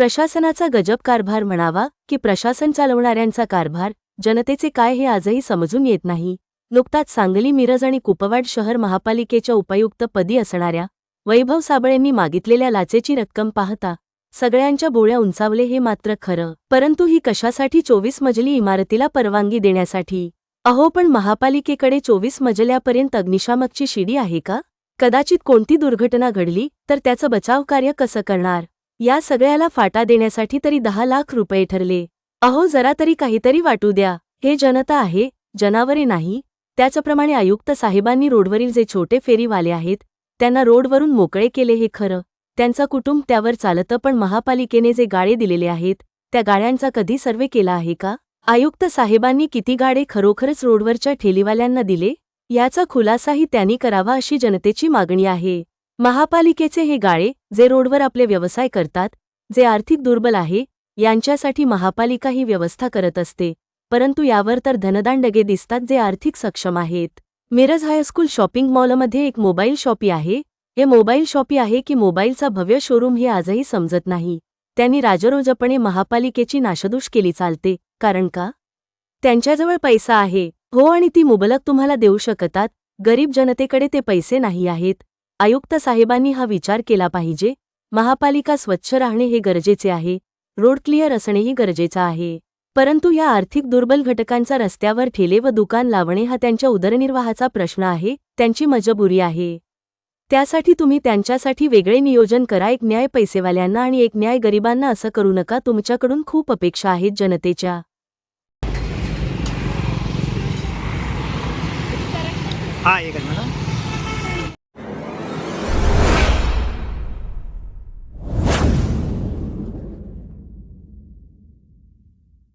प्रशासनाचा गजब कारभार म्हणावा की प्रशासन चालवणाऱ्यांचा कारभार जनतेचे काय हे आजही समजून येत नाही. नुकताच सांगली मिरज आणि कुपवाड शहर महापालिकेच्या उपायुक्त पदी असणाऱ्या वैभव साबळेंनी मागितलेल्या लाचेची रक्कम पाहता सगळ्यांच्या बोळ्या उंचावले हे मात्र खरं. परंतु ही कशासाठी चोवीस मजली इमारतीला परवानगी देण्यासाठी? अहो पण महापालिकेकडे चोवीस मजल्यापर्यंत अग्निशामकची शिडी आहे का? कदाचित कोणती दुर्घटना घडली तर त्याचं बचाव कार्य कसं करणार? या सगळ्याला फाटा देण्यासाठी तरी दहा लाख रुपये ठरले. अहो जरा तरी काहीतरी वाटू द्या. हे जनता आहे जनावरे नाही. त्याचप्रमाणे आयुक्त साहेबांनी रोडवरील जे छोटे फेरीवाले आहेत त्यांना रोडवरून मोकळे केले हे खरं. त्यांचं कुटुंब त्यावर चालतं पण महापालिकेने जे गाळे दिलेले आहेत त्या गाड्यांचा कधी सर्वे केला आहे का? आयुक्त साहेबांनी किती गाडे खरोखरच रोडवरच्या ठेलीवाल्यांना दिले? याचा खुलासाही त्यांनी करावा अशी जनतेची मागणी आहे. महापालिकेचे हे गाळे जे रोडवर आपले व्यवसाय करतात जे आर्थिक दुर्बल आहे यांच्यासाठी महापालिका ही व्यवस्था करत असते. परंतु यावर तर धनदांडगे दिसतात जे आर्थिक सक्षम आहेत. मिरज हायस्कूल शॉपिंग मॉलमध्ये एक मोबाईल शॉपी आहे. हे मोबाईल शॉपी आहे की मोबाईलचा भव्य शोरूम हे आजही समजत नाही. त्यांनी राजरोजपणे महापालिकेची नाशदूष केली चालते. कारण का? त्यांच्याजवळ पैसा आहे. हो आणि ती मुबलक तुम्हाला देऊ शकतात. गरीब जनतेकडे ते पैसे नाही आहेत. आयुक्त साहेबांनी हा विचार केला पाहिजे महापालिका स्वच्छ राहणे हे गरजेचे आहे रोड क्लिअर असणेही गरजेचं आहे. परंतु या आर्थिक दुर्बल घटकांचा रस्त्यावर ठेले व दुकान लावणे हा त्यांच्या उदरनिर्वाहाचा प्रश्न आहे त्यांची मजबुरी आहे. त्यासाठी तुम्ही त्यांच्यासाठी वेगळे नियोजन करा एक न्याय पैसेवाल्यांना आणि एक न्याय गरिबांना असं करू नका तुमच्याकडून खूप अपेक्षा आहेत जनतेच्या. हा